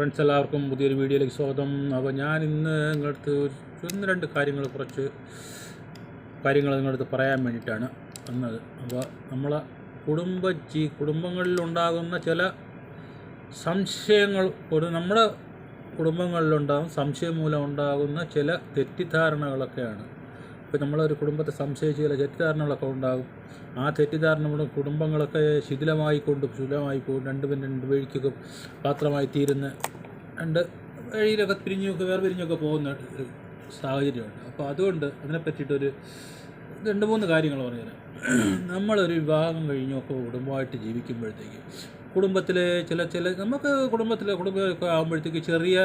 Friends എല്ലാവർക്കും പുതിയൊരു വീഡിയോയിലേക്ക് സ്വാഗതം. അപ്പോൾ ഞാൻ ഇന്ന് നിങ്ങളടുത്ത് ഒന്ന് രണ്ട് കാര്യങ്ങൾ കുറച്ച് കാര്യങ്ങൾ നിങ്ങളടുത്ത് പറയാൻ വേണ്ടിയിട്ടാണ് വന്നത്. അപ്പോൾ നമ്മളെ കുടുംബ ജീ കുടുംബങ്ങളിലുണ്ടാകുന്ന ചില സംശയങ്ങൾ ഒരു നമ്മുടെ കുടുംബങ്ങളിലുണ്ടാകും സംശയം മൂലം ഉണ്ടാകുന്ന ചില തെറ്റിദ്ധാരണകളൊക്കെയാണ് ഇപ്പോൾ നമ്മളൊരു കുടുംബത്തെ സംശയിച്ച് ചില തെറ്റിദ്ധാരണകളൊക്കെ ഉണ്ടാകും. ആ തെറ്റിദ്ധാരണ നമ്മുടെ കുടുംബങ്ങളൊക്കെ ശിഥിലമായിക്കൊണ്ട് ശിഥിലമായി പോകും രണ്ട് രണ്ട് വഴിക്കൊക്കെ പാത്രമായി തീരുന്ന രണ്ട് വഴിയിലൊക്കെ പിരിഞ്ഞൊക്കെ വേർപിരിഞ്ഞൊക്കെ പോകുന്ന ഒരു സാഹചര്യമുണ്ട്. അപ്പോൾ അതുകൊണ്ട് അതിനെ പറ്റിയിട്ടൊരു രണ്ട് മൂന്ന് കാര്യങ്ങൾ പറഞ്ഞുതരാം നമ്മളൊരു വിവാഹം കഴിഞ്ഞൊക്കെ കുടുംബമായിട്ട് ജീവിക്കുമ്പോഴത്തേക്ക് കുടുംബത്തിലെ ചില ചില നമുക്ക് കുടുംബത്തിലെ കുടുംബമൊക്കെ ആകുമ്പോഴത്തേക്ക് ചെറിയ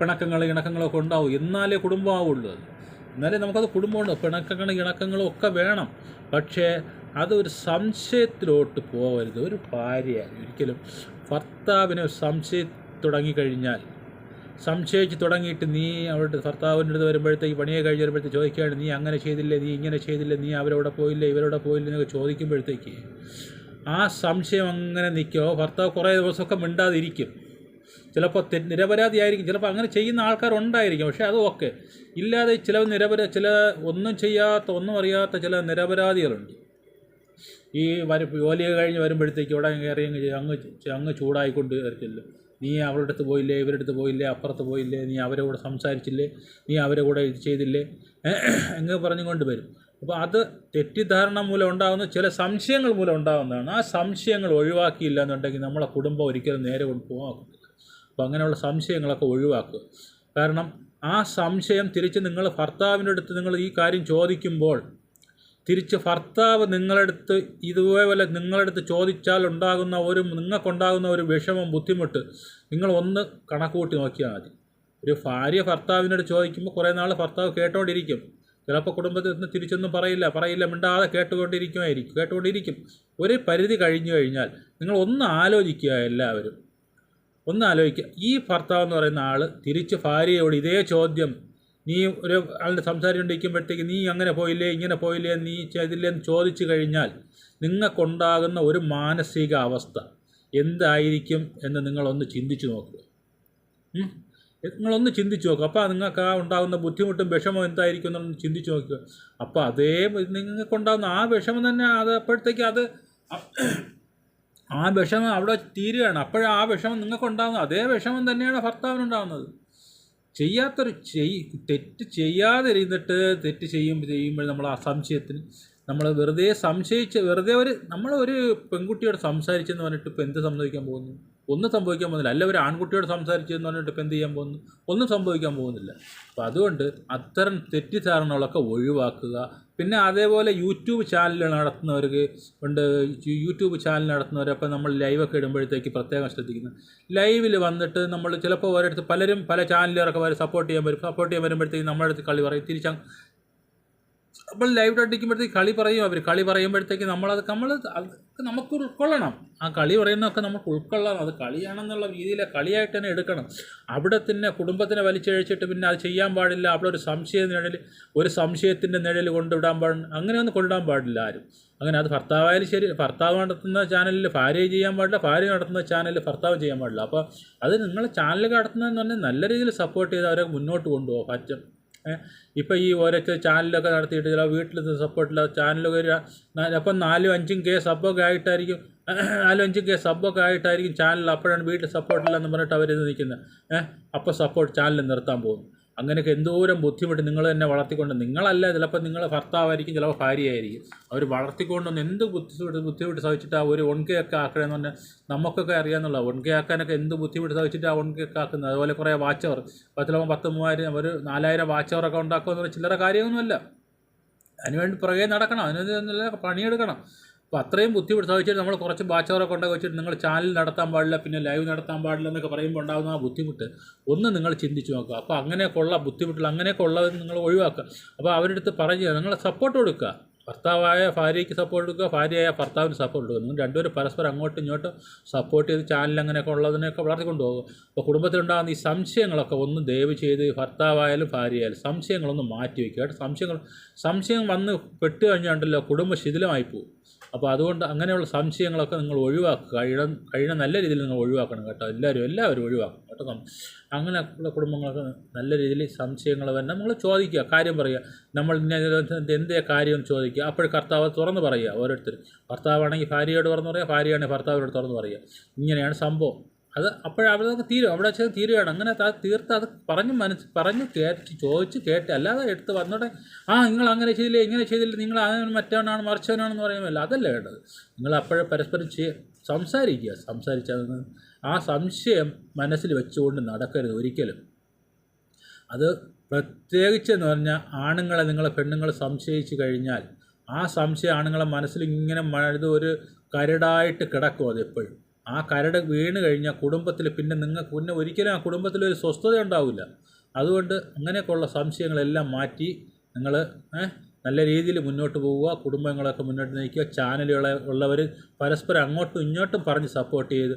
പിണക്കങ്ങൾ ഇണക്കങ്ങളൊക്കെ ഉണ്ടാവും. എന്നാലേ കുടുംബമാവുള്ളൂ അത്. എന്നാലേ നമുക്കത് കുടുംബമുണ്ട്. പിണക്കങ്ങളും ഇണക്കങ്ങളും ഒക്കെ വേണം. പക്ഷേ അതൊരു സംശയത്തിലോട്ട് പോകരുത് ഒരു ഭാര്യ ഒരിക്കലും ഭർത്താവിനെ സംശയം തുടങ്ങിക്കഴിഞ്ഞാൽ സംശയിച്ച് തുടങ്ങിയിട്ട് നീ അവരുടെ ഭർത്താവിന്റെ അടുത്ത് വരുമ്പോഴത്തേക്ക് പണിയെ കഴിഞ്ഞ് വരുമ്പോഴത്തേക്ക് ചോദിക്കുകയാണ് നീ അങ്ങനെ ചെയ്തില്ലേ? നീ ഇങ്ങനെ ചെയ്തില്ലേ? നീ അവരവിടെ പോയില്ലേ? ഇവരവിടെ പോയില്ലേ? എന്നൊക്കെ ചോദിക്കുമ്പോഴത്തേക്ക് ആ സംശയം അങ്ങനെ നിൽക്കുമോ? ഭർത്താവ് കുറേ ദിവസമൊക്കെ മിണ്ടാതിരിക്കും. ചിലപ്പോൾ നിരപരാധിയായിരിക്കും. ചിലപ്പോൾ അങ്ങനെ ചെയ്യുന്ന ആൾക്കാരുണ്ടായിരിക്കും. പക്ഷേ അത് ഓക്കെ. ഇല്ലാതെ ചില നിരപരാ ചില ഒന്നും ചെയ്യാത്ത ഒന്നും അറിയാത്ത ചില നിരപരാധികളുണ്ട്. ഈ വര ജോലി കഴിഞ്ഞ് വരുമ്പോഴത്തേക്ക് ഇവിടെ കയറി അങ്ങ് അങ്ങ് ചൂടായിക്കൊണ്ട് വരത്തില്ല. നീ അവരുടെ അടുത്ത് പോയില്ലേ? ഇവരുടെ അടുത്ത് പോയില്ലേ? അപ്പുറത്ത് പോയില്ലേ? നീ അവരെ കൂടെ സംസാരിച്ചില്ലേ? നീ അവരെ കൂടെ ഇത് ചെയ്തില്ലേ? എന്ന് പറഞ്ഞുകൊണ്ട് വരും. അപ്പോൾ അത് തെറ്റിദ്ധാരണ മൂലം ഉണ്ടാകുന്ന ചില സംശയങ്ങൾ മൂലം ഉണ്ടാകുന്നതാണ്. ആ സംശയങ്ങൾ ഒഴിവാക്കിയില്ല എന്നുണ്ടെങ്കിൽ നമ്മളെ കുടുംബം ഒരിക്കലും നേരെ കൊണ്ട് പോകാൻ അപ്പോൾ അങ്ങനെയുള്ള സംശയങ്ങളൊക്കെ ഒഴിവാക്കുക. കാരണം ആ സംശയം തിരിച്ച് നിങ്ങൾ ഭർത്താവിന്റെ അടുത്ത് നിങ്ങൾ ഈ കാര്യം ചോദിക്കുമ്പോൾ തിരിച്ച് ഭർത്താവ് നിങ്ങളടുത്ത് ഇതുപോലെ നിങ്ങളടുത്ത് ചോദിച്ചാൽ ഉണ്ടാകുന്ന ഒരു നിങ്ങൾക്കുണ്ടാകുന്ന ഒരു വിഷമം ബുദ്ധിമുട്ട് നിങ്ങൾ ഒന്ന് കണക്ക് കൂട്ടി നോക്കിയാൽ മതി. ഒരു ഭാര്യ ഭർത്താവിനോട് ചോദിക്കുമ്പോൾ കുറേ നാൾ ഭർത്താവ് കേട്ടുകൊണ്ടിരിക്കും ചിലപ്പോൾ കുടുംബത്തിൽ നിന്ന് തിരിച്ചൊന്നും പറയില്ല പറയില്ല മിണ്ടാതെ കേട്ടുകൊണ്ടിരിക്കുമായിരിക്കും കേട്ടുകൊണ്ടിരിക്കും. ഒരു പരിധി കഴിഞ്ഞു കഴിഞ്ഞാൽ നിങ്ങൾ ഒന്ന് ആലോചിക്കുക എല്ലാവരും. ഒന്ന് ആലോചിക്കുക ഈ ഭർത്താവ് എന്ന് പറയുന്ന ആൾ തിരിച്ച് ഭാര്യയോട് ഇതേ ചോദ്യം. നീ ഒരു ആളുടെ സംസാരിച്ചുകൊണ്ടിരിക്കുമ്പോഴത്തേക്ക് നീ അങ്ങനെ പോയില്ലേ ഇങ്ങനെ പോയില്ലേ നീ ചെയ്തില്ലേ എന്ന് ചോദിച്ചു കഴിഞ്ഞാൽ നിങ്ങൾക്കുണ്ടാകുന്ന ഒരു മാനസിക അവസ്ഥ എന്തായിരിക്കും എന്ന് നിങ്ങളൊന്ന് ചിന്തിച്ചു നോക്കുക? നിങ്ങളൊന്ന് ചിന്തിച്ചു നോക്കുക അപ്പോൾ നിങ്ങൾക്ക് ആ ഉണ്ടാകുന്ന ബുദ്ധിമുട്ടും വിഷമവും എന്തായിരിക്കും എന്നൊന്ന് ചിന്തിച്ചു നോക്കുക അപ്പോൾ അതേ നിങ്ങൾക്കുണ്ടാകുന്ന ആ വിഷമം തന്നെ അത് അപ്പോഴത്തേക്ക് അത് ആ വിഷമം അവിടെ തീരുകയാണ്. അപ്പോഴാ ആ വിഷമം നിങ്ങൾക്ക് നിങ്ങൾക്കുണ്ടാകുന്നത് അതേ വിഷമം തന്നെയാണ് ഭർത്താവിനുണ്ടാകുന്നത് ചെയ്യാത്തൊരു ചെയ് തെറ്റ് ചെയ്യാതിരുന്നിട്ട് തെറ്റ് ചെയ്യുമ്പോൾ ചെയ്യുമ്പോൾ നമ്മൾ ആ സംശയത്തിന് നമ്മൾ വെറുതെ സംശയിച്ച് വെറുതെ ഒരു നമ്മൾ ഒരു പെൺകുട്ടിയോട് സംസാരിച്ചെന്ന് പറഞ്ഞിട്ട് ഇപ്പോൾ എന്ത് സംഭവിക്കാൻ പോകുന്നു? ഒന്നും സംഭവിക്കാൻ പോകുന്നില്ല. അല്ല ഒരു ആൺകുട്ടിയോട് സംസാരിച്ചെന്ന് പറഞ്ഞിട്ട് ഇപ്പോൾ എന്ത് ചെയ്യാൻ പോകുന്നു? ഒന്നും സംഭവിക്കാൻ പോകുന്നില്ല. അപ്പോൾ അതുകൊണ്ട് അത്തരം തെറ്റിദ്ധാരണകളൊക്കെ ഒഴിവാക്കുക. പിന്നെ അതേപോലെ യൂട്യൂബ് ചാനൽ നടത്തുന്നവർക്ക് ഉണ്ട്. യൂട്യൂബ് ചാനൽ നടത്തുന്നവരപ്പോൾ നമ്മൾ ലൈവൊക്കെ ഇടുമ്പോഴത്തേക്ക് പ്രത്യേകം ശ്രദ്ധിക്കുന്നത് ലൈവിൽ വന്നിട്ട് നമ്മൾ ചിലപ്പോൾ ഓരോരുത്തർ പലരും പല ചാനലുകാരൊക്കെ വരെ സപ്പോർട്ട് ചെയ്യാൻ വരും. സപ്പോർട്ട് ചെയ്യാൻ വരുമ്പോഴത്തേക്ക് നമ്മുടെ അടുത്ത് കളി പറയും. തിരിച്ചാൽ നമ്മൾ ലൈവ് അടിക്കുമ്പോഴത്തേക്ക് കളി പറയും അവർ കളി പറയുമ്പോഴത്തേക്ക് നമ്മളത് നമ്മൾ നമുക്ക് ഉൾക്കൊള്ളണം. ആ കളി പറയുന്നതൊക്കെ നമുക്ക് ഉൾക്കൊള്ളണം. അത് കളിയാണെന്നുള്ള രീതിയിൽ കളിയായിട്ട് തന്നെ എടുക്കണം. അവിടെ തന്നെ കുടുംബത്തിനെ വലിച്ചഴിച്ചിട്ട് പിന്നെ അത് ചെയ്യാൻ പാടില്ല. അവിടെ ഒരു സംശയ നിഴൽ ഒരു സംശയത്തിന്റെ നിഴൽ കൊണ്ടുവിടാൻ പാടില്ല. അങ്ങനെയൊന്നും കൊണ്ടുവിടാൻ പാടില്ല ആരും. അങ്ങനെ അത് ഭർത്താവായാലും ശരി ഭർത്താവ് നടത്തുന്ന ചാനലിൽ ഭാര്യ ചെയ്യാൻ പാടില്ല ഭാര്യ നടത്തുന്ന ചാനലിൽ ഭർത്താവ് ചെയ്യാൻ പാടില്ല. അപ്പോൾ അത് നിങ്ങൾ ചാനൽ നടത്തുന്നതെന്ന് പറഞ്ഞാൽ നല്ല രീതിയിൽ സപ്പോർട്ട് ചെയ്ത് അവരെ മുന്നോട്ട് കൊണ്ടുപോകാം. പറ്റും. ഇപ്പോൾ ഈ ഓരോരുത്തർ ചാനലൊക്കെ നടത്തിയിട്ട് ചില വീട്ടിൽ സപ്പോർട്ടില്ല ചാനലൊക്കെ ഒരു അപ്പം നാലും അഞ്ചും കെ സബ്ബൊക്കെ ആയിട്ടായിരിക്കും നാലും അഞ്ചും കെ സബ്ബൊക്കെ ആയിട്ടായിരിക്കും ചാനൽ അപ്പോഴാണ് വീട്ടിൽ സപ്പോർട്ടില്ല എന്ന് പറഞ്ഞിട്ട് അവരിത് നിൽക്കുന്നത് അപ്പോൾ സപ്പോർട്ട് ചാനൽ നിർത്താൻ പോകുന്നു. അങ്ങനെയൊക്കെ എന്തോരം ബുദ്ധിമുട്ട് നിങ്ങൾ തന്നെ വളർത്തിക്കൊണ്ട് നിങ്ങളല്ല ചിലപ്പോൾ നിങ്ങൾ ഭർത്താവായിരിക്കും ചിലപ്പോൾ ഭാര്യയായിരിക്കും. അവർ വളർത്തിക്കൊണ്ടൊന്ന് എന്ത് ബുദ്ധിമുട്ട് ബുദ്ധിമുട്ട് സഹിച്ചിട്ട് ആ ഒരു ഒൺകയൊക്കെ ആക്കണമെന്ന് പറഞ്ഞാൽ നമുക്കൊക്കെ അറിയാമെന്നുള്ള ഒൺകയാക്കാനൊക്കെ എന്ത് ബുദ്ധിമുട്ട് സഹിച്ചിട്ട് ആ ഒൺകയൊക്കെ ആക്കുന്നത്? അതുപോലെ കുറേ വാച്ചവർ. പത്തിലോ പത്ത് മൂവായിരം ഒരു നാലായിരം വാച്ചവറൊക്കെ ഉണ്ടാക്കുക എന്ന് പറഞ്ഞാൽ ചില്ലറ കാര്യമൊന്നുമല്ല. അതിനുവേണ്ടി പുറകെ നടക്കണം. അതിന് പണിയെടുക്കണം. അപ്പോൾ അത്രയും ബുദ്ധിമുട്ട്. സഹിച്ചിട്ട് നമ്മൾ കുറച്ച് ബാച്ചവറൊക്കെ ഉണ്ടാക്കി വെച്ചിട്ട് നിങ്ങൾ ചാനൽ നടത്താൻ പാടില്ല പിന്നെ ലൈവ് നടത്താൻ പാടില്ല എന്നൊക്കെ പറയുമ്പോൾ ഉണ്ടാകുന്ന ആ ബുദ്ധിമുട്ട് ഒന്ന് നിങ്ങൾ ചിന്തിച്ച് നോക്കുക. അപ്പോൾ അങ്ങനെയൊക്കെ ഉള്ള ബുദ്ധിമുട്ടുകൾ അങ്ങനെയൊക്കെ ഉള്ളത് നിങ്ങൾ ഒഴിവാക്കുക. അപ്പോൾ അവരുടെ അടുത്ത് പറഞ്ഞു നിങ്ങൾ സപ്പോർട്ട് കൊടുക്കുക. ഭർത്താവായ ഭാര്യയ്ക്ക് സപ്പോർട്ട് കൊടുക്കുക ഭാര്യയായ ഭർത്താവിന് സപ്പോർട്ട് കൊടുക്കുക. നിങ്ങൾ രണ്ടുപേരും പരസ്പരം അങ്ങോട്ടും ഇങ്ങോട്ടും സപ്പോർട്ട് ചെയ്ത് ചാനൽ അങ്ങനെയൊക്കെ ഉള്ളതിനൊക്കെ വളർത്തിക്കൊണ്ട് പോകുക അപ്പോൾ കുടുംബത്തിലുണ്ടാകുന്ന ഈ സംശയങ്ങളൊക്കെ ഒന്ന് ദയവ് ചെയ്ത് ഭർത്താവായാലും ഭാര്യയായാലും സംശയങ്ങളൊന്ന് മാറ്റി വയ്ക്കുക. സംശയങ്ങൾ സംശയം വന്ന് പെട്ട് കഴിഞ്ഞാണ്ടല്ലോ കുടുംബം ശിഥിലമായി പോകും. അപ്പോൾ അതുകൊണ്ട് അങ്ങനെയുള്ള സംശയങ്ങളൊക്കെ നിങ്ങൾ ഒഴിവാക്കുക. കഴിയണം കഴിയണം നല്ല രീതിയിൽ നിങ്ങൾ ഒഴിവാക്കണം കേട്ടോ. എല്ലാവരും എല്ലാവരും ഒഴിവാക്കണം കേട്ടോ. അങ്ങനെ അങ്ങനെയുള്ള കുടുംബങ്ങളൊക്കെ നല്ല രീതിയിൽ സംശയങ്ങൾ തന്നെ നമ്മൾ ചോദിക്കുക കാര്യം പറയുക. നമ്മൾ എന്തേ കാര്യം ചോദിക്കുക. അപ്പോൾ കർത്താവ് തുറന്ന് പറയുക ഓരോരുത്തർ ഭർത്താവാണെങ്കിൽ ഭാര്യയോട് തുറന്ന് പറയുക ഭാര്യയാണെങ്കിൽ ഭർത്താവിനോട് തുറന്ന് പറയുക. ഇങ്ങനെയാണ് സംഭവം. അത് അപ്പോഴവിടെ തീരും. അവിടെ വെച്ചത് തീരുകയാണ്. അങ്ങനെ തീർത്ത് അത് പറഞ്ഞ് മനസ്സ് പറഞ്ഞ് കേട്ട് ചോദിച്ച് കേട്ട് അല്ലാതെ എടുത്ത് വന്നോടെ ആ നിങ്ങൾ അങ്ങനെ ചെയ്തില്ലേ ഇങ്ങനെ ചെയ്തില്ല നിങ്ങൾ അങ്ങനെ മറ്റവനാണ് മറിച്ചവനാണെന്ന് പറയുമല്ലോ അതല്ല വേണ്ടത്. നിങ്ങൾ അപ്പോഴേ പരസ്പരം ചെയ്യ സംസാരിക്കുക. സംസാരിച്ചാൽ ആ സംശയം മനസ്സിൽ വെച്ചുകൊണ്ട് നടക്കരുത് ഒരിക്കലും. അത് പ്രത്യേകിച്ചെന്ന് പറഞ്ഞാൽ ആണുങ്ങളെ നിങ്ങളെ പെണ്ണുങ്ങൾ സംശയിച്ചു കഴിഞ്ഞാൽ ആ സംശയം ആണുങ്ങളെ മനസ്സിൽ ഇങ്ങനെ മഴത് ഒരു കരടായിട്ട് കിടക്കും അത് എപ്പോഴും. ആ കരട് വീണ് കഴിഞ്ഞാൽ കുടുംബത്തിൽ പിന്നെ നിങ്ങൾക്ക് പിന്നെ ഒരിക്കലും ആ കുടുംബത്തിൽ ഒരു സ്വസ്ഥത ഉണ്ടാവില്ല. അതുകൊണ്ട് അങ്ങനെയൊക്കെയുള്ള സംശയങ്ങളെല്ലാം മാറ്റി നിങ്ങൾ നല്ല രീതിയിൽ മുന്നോട്ട് പോവുക കുടുംബങ്ങളൊക്കെ മുന്നോട്ട് നയിക്കുക ചാനലുകളെ ഉള്ളവർ പരസ്പരം അങ്ങോട്ടും ഇങ്ങോട്ടും പറഞ്ഞ് സപ്പോർട്ട് ചെയ്ത്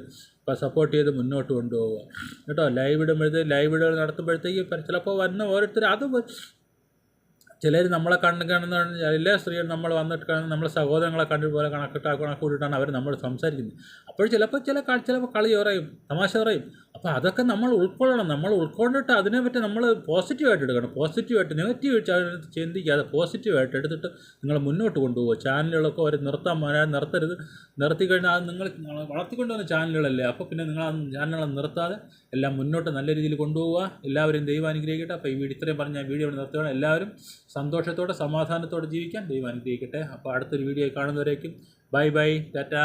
സപ്പോർട്ട് ചെയ്ത് മുന്നോട്ട് കൊണ്ടുപോവുക. കേട്ടോ ലൈവ് ഇടുമ്പോഴത്തേക്ക് ലൈവ് ഇടുകൾ നടത്തുമ്പോഴത്തേക്ക് ചിലപ്പോൾ വന്ന ഓരോരുത്തർ അത് ചിലർ നമ്മളെ കണ്ട് കാണുന്ന എല്ലാ സ്ത്രീകളും നമ്മൾ വന്നിട്ട് കാണുന്ന നമ്മളെ സഹോദരങ്ങളെ കണ്ടു പോലെ കണക്കിട്ട് അവർ നമ്മൾ സംസാരിക്കുന്നത്. അപ്പോൾ ചിലപ്പോൾ ചില ചിലപ്പോൾ കളി പറയും തമാശ പറയും അപ്പോൾ അതൊക്കെ നമ്മൾ ഉൾക്കൊള്ളണം. നമ്മൾ ഉൾക്കൊണ്ടിട്ട് അതിനെ പറ്റി നമ്മൾ പോസിറ്റീവായിട്ട് എടുക്കണം. പോസിറ്റീവായിട്ട് നെഗറ്റീവ് ചിന്തിക്കാതെ പോസിറ്റീവായിട്ട് എടുത്തിട്ട് നിങ്ങൾ മുന്നോട്ട് കൊണ്ടുപോകുക ചാനലുകളൊക്കെ അവർ നിർത്താൻ വരാൻ നിർത്തരുത്. നിർത്തി കഴിഞ്ഞാൽ അത് നിങ്ങൾ വളർത്തിക്കൊണ്ടുവന്ന ചാനലുകളല്ലേ അപ്പോൾ പിന്നെ നിങ്ങൾ ആ ചാനലുകളെ നിർത്താതെ എല്ലാം മുന്നോട്ട് നല്ല രീതിയിൽ കൊണ്ടുപോവുക. എല്ലാവരും ദൈവം അനുഗ്രഹിക്കട്ടെ. അപ്പോൾ ഈ വീഡിയോ ഇത്രയും പറഞ്ഞ വീഡിയോ ഇവിടെ നിർത്തുകയാണ്. എല്ലാവരും സന്തോഷത്തോടെ സമാധാനത്തോടെ ജീവിക്കാൻ ദൈവം അനുഗ്രഹിക്കട്ടെ. അപ്പോൾ അടുത്തൊരു വീഡിയോ കാണുന്നവരേക്കും. Bye bye. ടാറ്റാ.